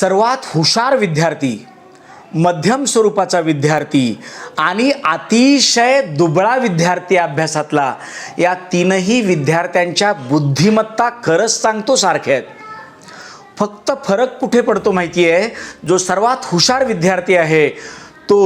सर्वात हुशार विद्यार्थी मध्यम स्वरूपाचा विद्यार्थी आणि अतिशय दुबळा विद्यार्थी अभ्यासातला या तीनही विद्यार्थ्यांच्या बुद्धिमत्ता खरंच सांगतो सारख्या आहेत. फक्त फरक कुठे पडतो माहिती आहे जो सर्वात हुशार विद्यार्थी आहे तो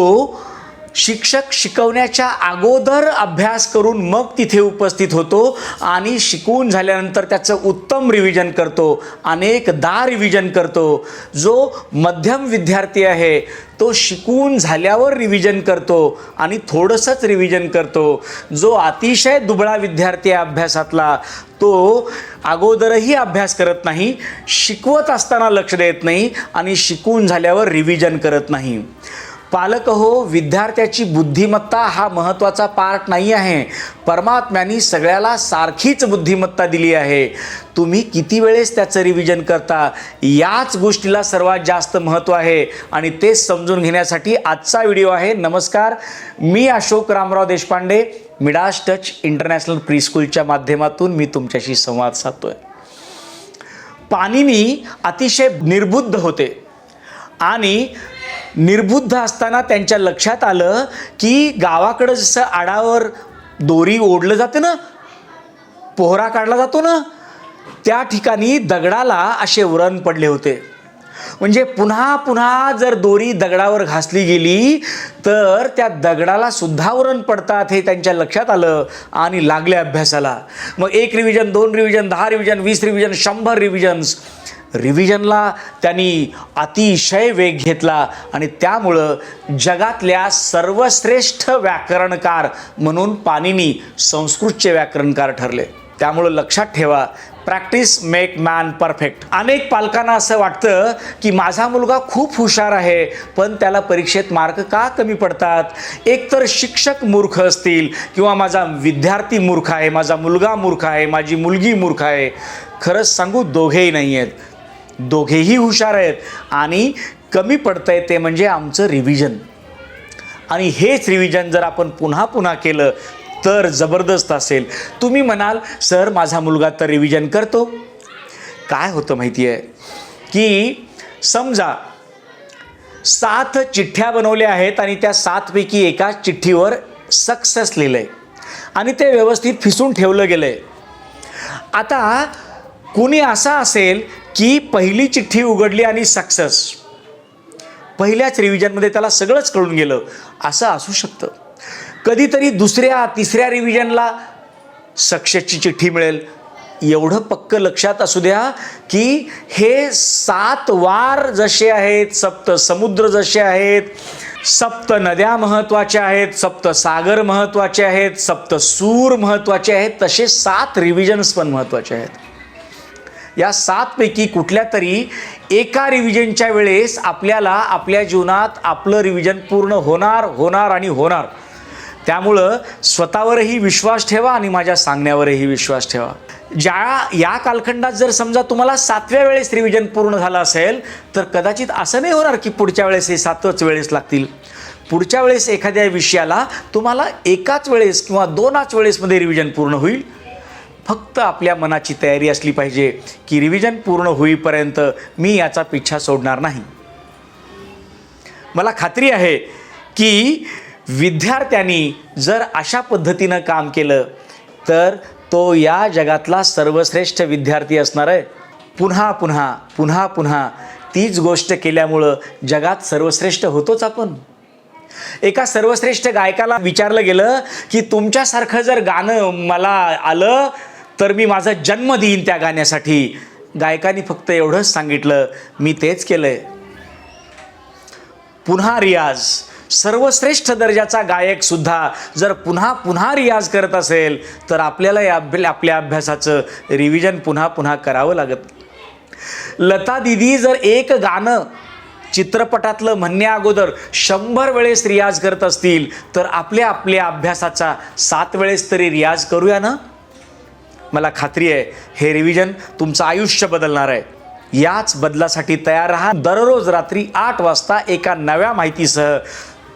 शिक्षक शिकवण्याच्या अगोदर अभ्यास करून मग तिथे उपस्थित होतो आणि शिकवून झाल्यानंतर त्याचं उत्तम रिव्हिजन करतो अनेकदा रिव्हिजन करतो. जो मध्यम विद्यार्थी आहे तो शिकवून झाल्यावर रिव्हिजन करतो आणि थोडंसंच रिव्हिजन करतो. जो अतिशय दुबळा विद्यार्थी आहे अभ्यासातला तो अगोदरही अभ्यास करत नाही शिकवत असताना लक्ष देत नाही आणि शिकवून झाल्यावर रिव्हिजन करत नाही. पालक हो विद्यार्थ्याची बुद्धिमत्ता हा महत्त्वाचा पार्ट नाही आहे. परमात्म्यानी सगळ्याला सारखीच बुद्धिमत्ता दिली आहे. तुम्ही किती वेळेस त्याचं रिव्हिजन करता? याच गोष्टीला सर्वात जास्त महत्त्व आहे. आणि ते समजून घेण्यासाठी आजचा व्हिडिओ आहे. नमस्कार. मी Ashok Ramrao Deshpande Midas touch international प्रीस्कूलच्या माध्यमातून मी तुमच्याशी संवाद साधतोय. पाणिनी अतिशय निर्बुद्ध होते. आणि निर्बुद्ध असताना त्यांच्या लक्षात आलं की गावाकडं जसं आडावर दोरी ओढलं जातं ना पोहरा काढला जातो ना त्या ठिकाणी दगडाला असे व्रण पडले होते. म्हणजे पुन्हा पुन्हा जर दोरी दगडावर घासली गेली तर त्या दगडाला सुद्धा वरण पडतात हे त्यांच्या लक्षात आलं आणि लागले अभ्यासाला. मग एक रिव्हिजन दोन रिव्हिजन दहा रिव्हिजन वीस रिव्हिजन शंभर रिव्हिजन्स रिव्हिजनला त्यांनी अतिशय वेग घेतला आणि त्यामुळं जगातल्या सर्वश्रेष्ठ व्याकरणकार म्हणून पाणिनी संस्कृतचे व्याकरणकार ठरले. त्यामुळं लक्षात ठेवा प्रॅक्टिस मेक मॅन परफेक्ट अनेक पालकांना असं वाटतं की माझा मुलगा खूप हुशार आहे पण त्याला परीक्षेत मार्क का कमी पडतात? एकतर शिक्षक मूर्ख असतील किंवा माझा विद्यार्थी मूर्ख आहे माझा मुलगा मूर्ख आहे माझी मुलगी मूर्ख आहे. खरंच सांगू दोघेही नाही आहेत दोघेही हुशार आहेत आणि कमी पडतंय ते म्हणजे आमचं रिव्हिजन आणि हेच रिव्हिजन जर आपण पुन्हा पुन्हा केलं तर जबरदस्त असेल. तुम्ही म्हणाल सर माझा मुलगा तर रिव्हिजन करतो. काय होतं माहिती आहे की समजा सात चिठ्ठ्या बनवल्या आहेत आणि त्या सातपैकी एका चिठ्ठीवर सक्सेस लिहिलं आहे आणि ते व्यवस्थित फिसून ठेवलं गेलं आहे आता कुणी असा असेल की पहिली चिठ्ठी उघडली आणि सक्सेस पहिल्याच रिव्हिजनमध्ये त्याला सगळंच कळून गेलं. असं असू शकतं. कधीतरी दुसऱ्या तिसऱ्या रिव्हिजनला सक्सेसची चिठ्ठी मिळेल. एवढं पक्क लक्षात असू द्या की हे सात वार जसे आहेत सप्त समुद्र जसे आहेत सप्त नद्या महत्त्वाच्या आहेत सप्त सागर महत्त्वाचे आहेत सप्त सूर महत्त्वाचे आहेत तसे सात रिव्हिजन्स पण महत्त्वाचे आहेत. या सातपैकी कुठल्या तरी एका रिव्हिजनच्या वेळेस आपल्याला आपल्या जीवनात आपलं रिव्हिजन पूर्ण होणार होणार आणि होणार. त्यामुळं स्वतःवरही विश्वास ठेवा आणि माझ्या सांगण्यावरही विश्वास ठेवा. ज्या या कालखंडात जर समजा तुम्हाला सातव्या वेळेस रिव्हिजन पूर्ण झालं असेल तर कदाचित असं नाही होणार की पुढच्या वेळेस हे सातच वेळेस लागतील. पुढच्या वेळेस एखाद्या विषयाला तुम्हाला एकाच वेळेस किंवा दोनाच वेळेसमध्ये रिव्हिजन पूर्ण होईल. फक्त आपल्या मनाची तयारी असली पाहिजे की रिव्हिजन पूर्ण होईपर्यंत मी याचा पिच्छा सोडणार नाही. मला खात्री आहे की विद्यार्थ्यांनी जर अशा पद्धतीनं काम केलं तर तो या जगातला सर्वश्रेष्ठ विद्यार्थी असणार आहे. पुन्हा पुन्हा पुन्हा पुन्हा तीच गोष्ट केल्यामुळं जगात सर्वश्रेष्ठ होतोच आपण. एका सर्वश्रेष्ठ गायकाला विचारलं गेलं की तुमच्यासारखं जर गाणं मला आलं तर मी माझा जन्म देईन त्या गाण्यासाठी गायकाने फक्त एवढंच सांगितलं मी तेच केलं आहे पुन्हा रियाज. सर्वश्रेष्ठ दर्जाचा गायकसुद्धा जर पुन्हा पुन्हा रियाज करत असेल तर आपल्याला या आपल्या अभ्यासाचं रिव्हिजन पुन्हा पुन्हा करावं लागत. लता दिदी जर एक गाणं चित्रपटातलं म्हणण्या अगोदर शंभर वेळेस रियाज करत असतील तर आपल्या आपल्या अभ्यासाचा सात वेळेस तरी रियाज करूया ना? मला खात्री आहे हे रिव्हिजन तुमचं आयुष्य बदलणार आहे. याच बदलासाठी तयार राहा. दररोज रात्री आठ वाजता एका नव्या माहितीसह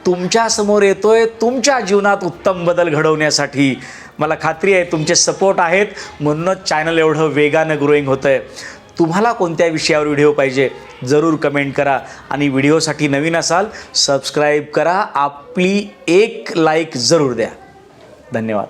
तुमच्यासमोर येतोय तुमच्या जीवनात उत्तम बदल घडवण्यासाठी. मला खात्री आहे तुमचे सपोर्ट आहेत. म्हणूनच चॅनल एवढं वेगानं ग्रोईंग होतं आहे तुम्हाला कोणत्या विषयावर व्हिडिओ पाहिजे जरूर कमेंट करा. आणि व्हिडिओसाठी नवीन असाल सबस्क्राईब करा. आपली एक लाईक जरूर द्या. धन्यवाद.